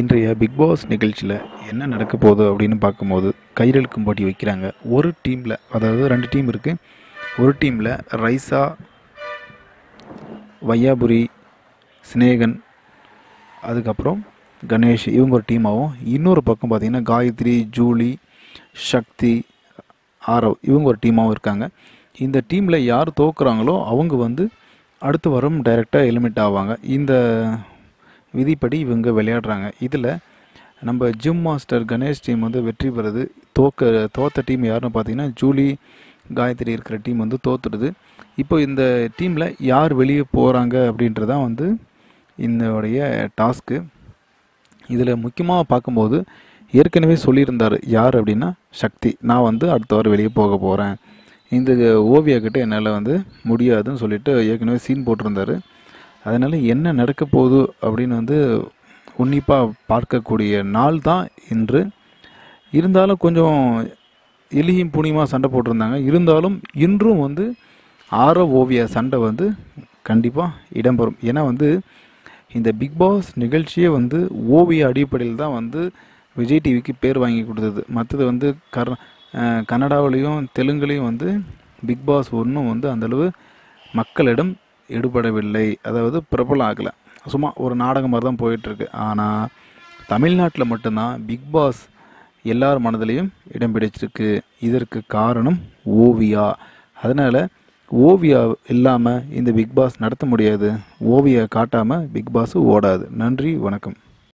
இன்றைய big pass நிகழ்ச்சியில் என்ன நடக்க போகுது அப்படின்னு பார்க்கும்போது கயிறெழுக்கும் போட்டி வைக்கிறாங்க. ஒரு டீமில் அதாவது ரெண்டு டீம் இருக்குது ஒரு டீமில் ரைசா வையாபுரி சினேகன் அதுக்கப்புறம் கணேஷ் இவங்க ஒரு டீமாகவும் இன்னொரு பக்கம் பார்த்திங்கன்னா காயத்ரி ஜூலி சக்தி ஆரவ் இவங்க ஒரு டீமாகவும் இருக்காங்க. இந்த டீமில் யார் தோக்குறாங்களோ அவங்க வந்து அடுத்து வாரம் டைரெக்டாக எலிமிட் ஆவாங்க. இந்த விதிப்படி இவங்க விளையாடுறாங்க. இதில் நம்ம ஜிம் மாஸ்டர் கணேஷ் டீம் வந்து வெற்றி பெறுது. தோக்க தோத்த டீம் யாருன்னு பார்த்தீங்கன்னா ஜூலி காயத்ரி இருக்கிற டீம் வந்து தோத்துடுது. இப்போ இந்த டீமில் யார் வெளியே போகிறாங்க அப்படின்றதான் வந்து இதனுடைய டாஸ்க்கு இதில் முக்கியமாக பார்க்கும்போது ஏற்கனவே சொல்லியிருந்தார். யார் அப்படின்னா சக்தி. நான் வந்து அடுத்த வாரம் வெளியே போக போகிறேன் இந்த ஓவியா கிட்டே என்னால் வந்து முடியாதுன்னு சொல்லிட்டு ஏற்கனவே சீன் போட்டிருந்தாரு. அதனால் என்ன நடக்க போகுது அப்படின்னு வந்து உன்னிப்பாக பார்க்கக்கூடிய நாள் தான் இன்று. இருந்தாலும் கொஞ்சம் எலியும் புனியுமாக சண்டை போட்டிருந்தாங்க. இருந்தாலும் இன்றும் வந்து ஆர ஓவிய சண்டை வந்து கண்டிப்பாக இடம்பெறும். ஏன்னா வந்து இந்த பிக் பாஸ் நிகழ்ச்சியே வந்து ஓவிய அடிப்படையில் தான் வந்து விஜய் டிவிக்கு பேர் வாங்கி கொடுத்தது. மற்றது வந்து கர் கன்னடாவிலையும் தெலுங்குலேயும் வந்து பிக் பாஸ் ஒன்றும் வந்து அந்தளவு மக்களிடம் எடுபடவில்லை அதாவது பிரபலம் ஆகலை சும்மா ஒரு நாடகம் மாதிரி தான் போயிட்டுருக்கு. ஆனால் தமிழ்நாட்டில் மட்டும்தான் பிக் பாஸ் எல்லார் மனதிலையும் இடம் பிடிச்சிருக்கு. இதற்கு காரணம் ஓவியா. அதனால் ஓவியா இல்லாமல் இந்த பிக் பாஸ் நடத்த முடியாது. ஓவியா காட்டாமல் பிக் பாஸ் ஓடாது. நன்றி வணக்கம்.